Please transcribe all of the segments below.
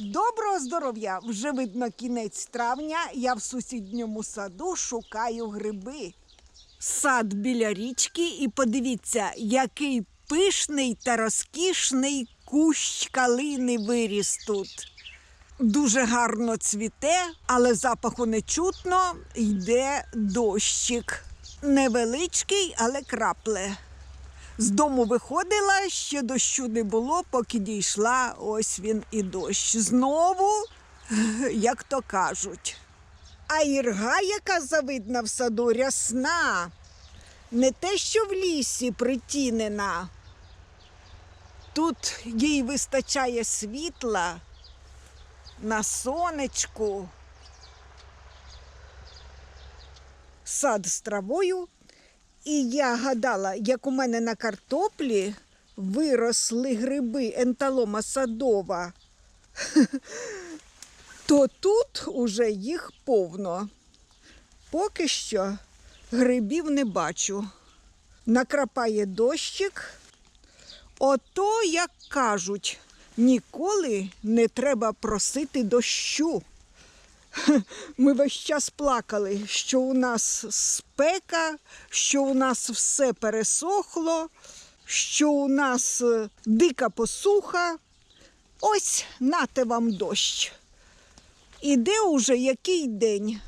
Доброго здоров'я! Вже видно кінець травня. Я в сусідньому саду шукаю гриби. Сад біля річки, і подивіться, який пишний та розкішний кущ калини виріс тут. Дуже гарно цвіте, але запаху не чутно, йде дощик. Невеличкий, але крапле. З дому виходила, ще дощу не було, поки дійшла, ось він і дощ. Знову, як то кажуть. А ірга, яка завидна в саду, рясна, не те, що в лісі притінена. Тут їй вистачає світла на сонечку. Сад з травою. І я гадала, як у мене на картоплі виросли гриби енталома садова, то тут уже їх повно. Поки що грибів не бачу. Накрапає дощик. Ото, як кажуть, ніколи не треба просити дощу. Ми весь час плакали, що у нас спека, що у нас все пересохло, що у нас е, дика посуха. Ось нате вам дощ. Іде уже який день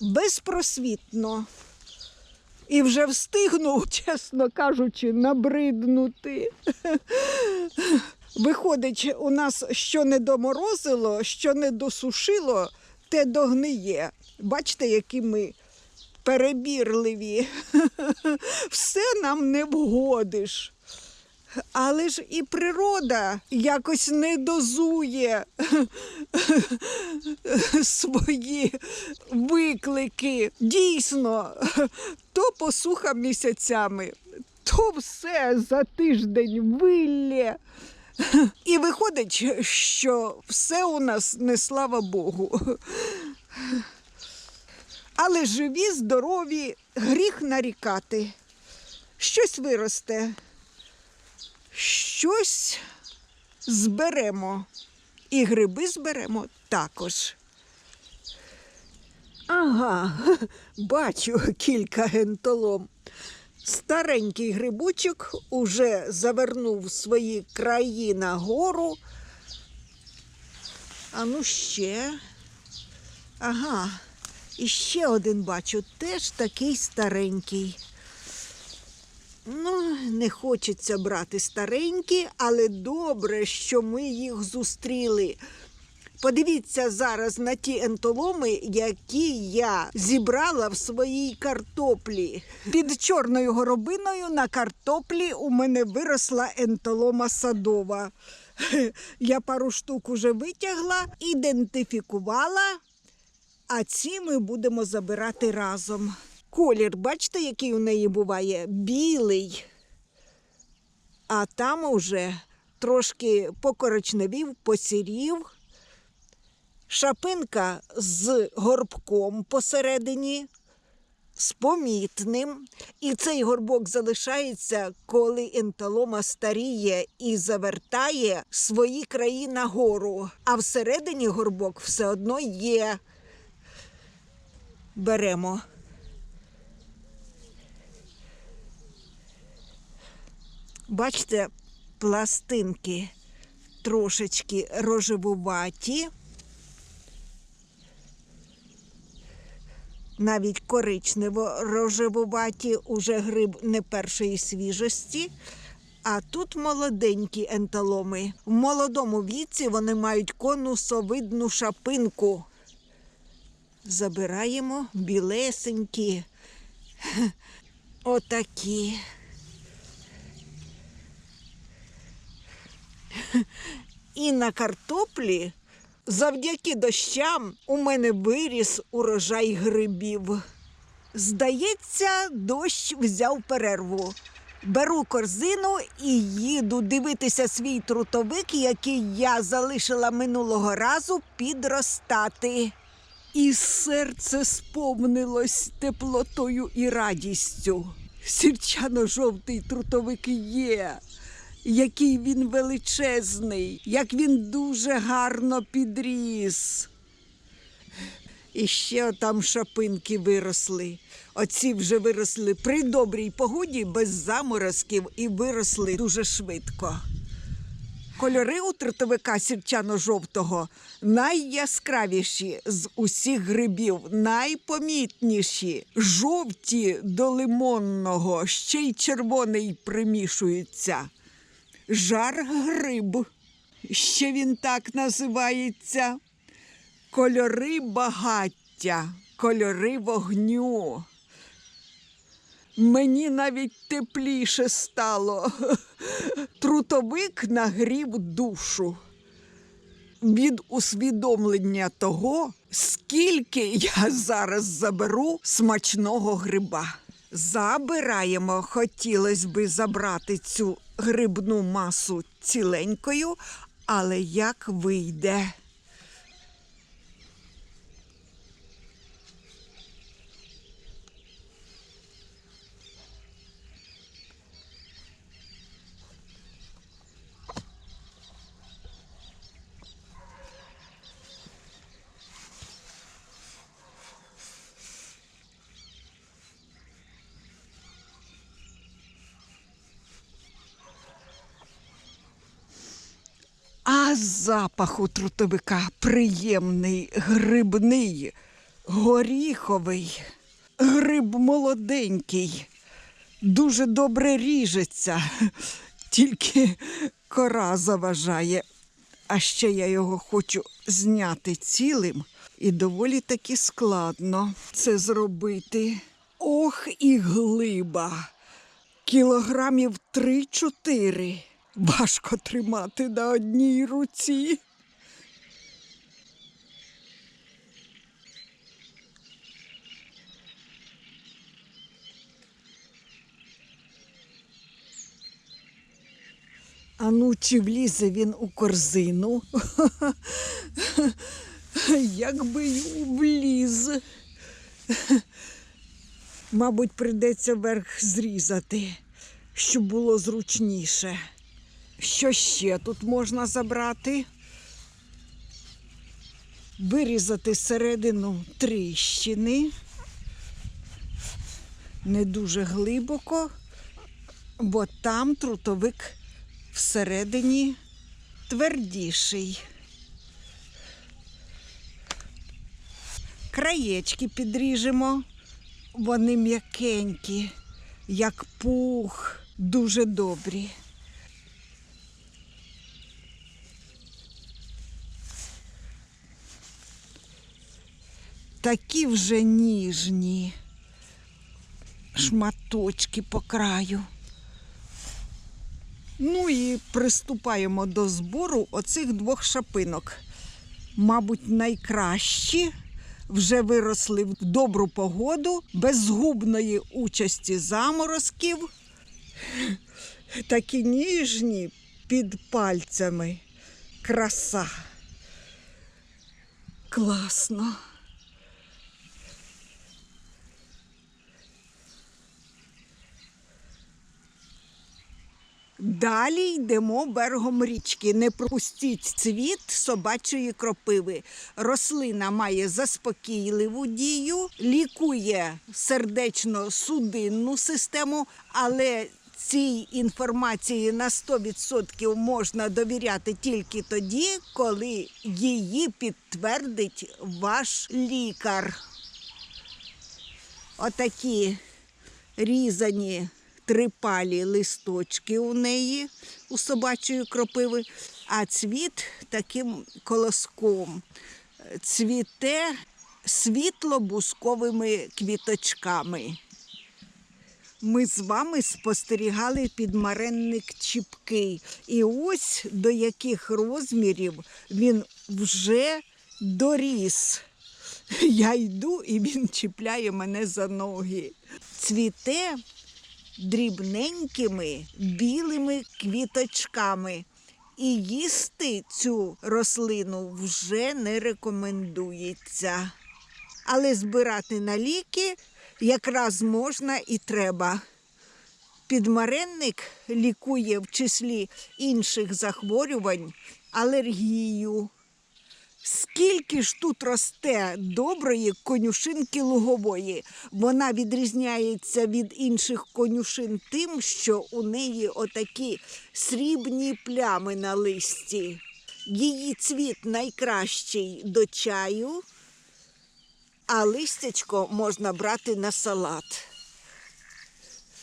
безпросвітно. І вже встигнув, чесно кажучи, набриднути. Виходить, у нас що не доморозило, що не досушило, те догниє. Бачите, які ми перебірливі. Все нам не вгодиш. Але ж і природа якось не дозує свої виклики. Дійсно, то посуха місяцями, то все за тиждень виллє. І виходить, що все у нас не слава Богу. Але живі, здорові, гріх нарікати. Щось виросте, щось зберемо. І гриби зберемо також. Ага, бачу кілька гентолом. Старенький грибочок уже завернув свої краї на гору. А ну ще. Ага, і ще один бачу, теж такий старенький. Ну, не хочеться брати старенькі, але добре, що ми їх зустріли. Подивіться зараз на ті ентоломи, які я зібрала в своїй картоплі. Під чорною горобиною на картоплі у мене виросла ентолома садова. Я пару штук уже витягла, ідентифікувала, а ці ми будемо забирати разом. Колір, бачите, який у неї буває? Білий. А там уже трошки покоричневів, посірів. Шапинка з горбком посередині, з помітним. І цей горбок залишається, коли енталома старіє і завертає свої краї нагору. А всередині горбок все одно є. Беремо. Бачите, пластинки трошечки рожевуваті. Навіть коричнево рожевуваті, уже гриб не першої свіжості. А тут молоденькі енталоми. В молодому віці вони мають конусовидну шапинку. Забираємо білесенькі. Отакі. І на картоплі Завдяки дощам у мене виріс урожай грибів. Здається, дощ взяв перерву. Беру корзину і їду дивитися свій трутовик, який я залишила минулого разу підростати. І серце сповнилось теплотою і радістю. Сірчано-жовтий трутовик є. Який він величезний, як він дуже гарно підріс. І ще там шапинки виросли. Оці вже виросли при добрій погоді, без заморозків, і виросли дуже швидко. Кольори у тротовика сірчано-жовтого найяскравіші з усіх грибів, найпомітніші, жовті до лимонного, ще й червоний примішуються. Жар гриб. Ще він так називається. Кольори багаття, кольори вогню. Мені навіть тепліше стало. Трутовик нагрів душу від усвідомлення того, скільки я зараз заберу смачного гриба. Забираємо, хотілося би забрати цю грибну масу ціленькою, але як вийде? А запах у трутовика приємний, грибний, горіховий, гриб молоденький, дуже добре ріжеться, тільки кора заважає. А ще я його хочу зняти цілим, і доволі таки складно це зробити. Ох, і глиба! Кілограмів три-чотири. Важко тримати на одній руці. А ну, чи влізе він у корзину? Як би й вліз. Мабуть, прийдеться верх зрізати, щоб було зручніше. Що ще тут можна забрати? Вирізати середину тріщини. Не дуже глибоко, бо там трутовик всередині твердіший. Краєчки підріжемо, вони м'якенькі, як пух, дуже добрі. Такі вже ніжні шматочки по краю. Ну і приступаємо до збору оцих двох шапинок. Мабуть, найкращі вже виросли в добру погоду, без згубної участі заморозків. Такі ніжні під пальцями. Краса. Класно. Далі йдемо берегом річки. Не пропустіть цвіт собачої кропиви. Рослина має заспокійливу дію, лікує сердечно-судинну систему, але цій інформації на 100% можна довіряти тільки тоді, коли її підтвердить ваш лікар. Отакі різані трипалі листочки у неї у собачої кропиви, а цвіт таким колоском. Цвіте світло-бусковими квіточками. Ми з вами спостерігали підмаренник чіпкий. І ось до яких розмірів він вже доріс. Я йду і він чіпляє мене за ноги. Цвіте дрібненькими білими квіточками. І їсти цю рослину вже не рекомендується. Але збирати на ліки якраз можна і треба. Підмаренник лікує в числі інших захворювань алергію. Скільки ж тут росте доброї конюшинки лугової? Вона відрізняється від інших конюшин тим, що у неї отакі срібні плями на листі. Її цвіт найкращий до чаю, а листячко можна брати на салат.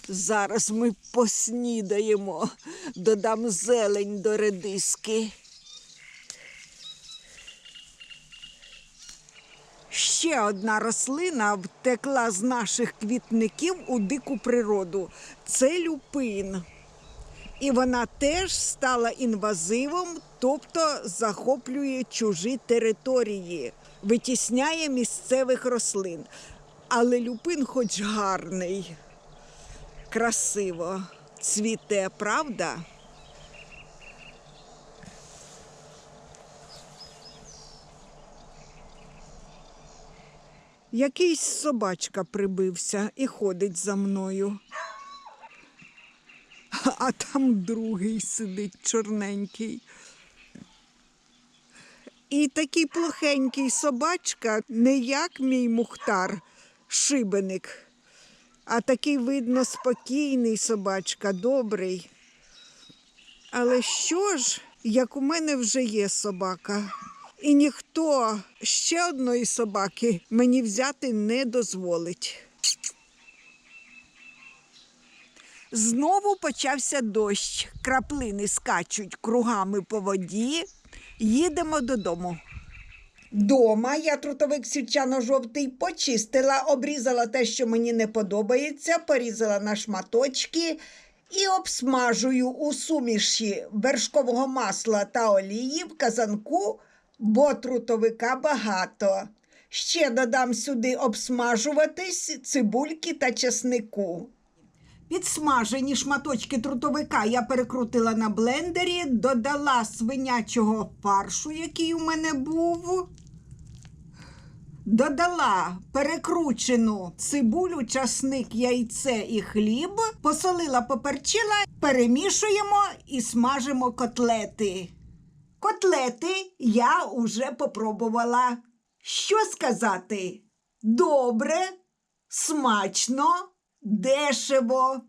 Зараз ми поснідаємо, додам зелень до редиски. Ще одна рослина втекла з наших квітників у дику природу. Це люпин. І вона теж стала інвазивом, тобто захоплює чужі території, витісняє місцевих рослин. Але люпин хоч гарний, красиво цвіте, правда? Якийсь собачка прибився і ходить за мною. А там другий сидить чорненький. І такий плохенький собачка, не як мій мухтар, шибеник, а такий, видно, спокійний собачка, добрий. Але що ж, як у мене вже є собака, і ніхто ще одної собаки мені взяти не дозволить. Знову почався дощ, краплини скачуть кругами по воді. Їдемо додому. Дома я трутовик сільчано-жовтий почистила, обрізала те, що мені не подобається, порізала на шматочки і обсмажую у суміші вершкового масла та олії в казанку, бо трутовика багато. Ще додам сюди обсмажуватись цибульки та чеснику. Підсмажені шматочки трутовика я перекрутила на блендері, додала свинячого фаршу, який у мене був. Додала перекручену цибулю, часник, яйце і хліб, посолила, поперчила, перемішуємо і смажимо котлети. Котлети я уже попробувала. Що сказати? Добре, смачно, дешево.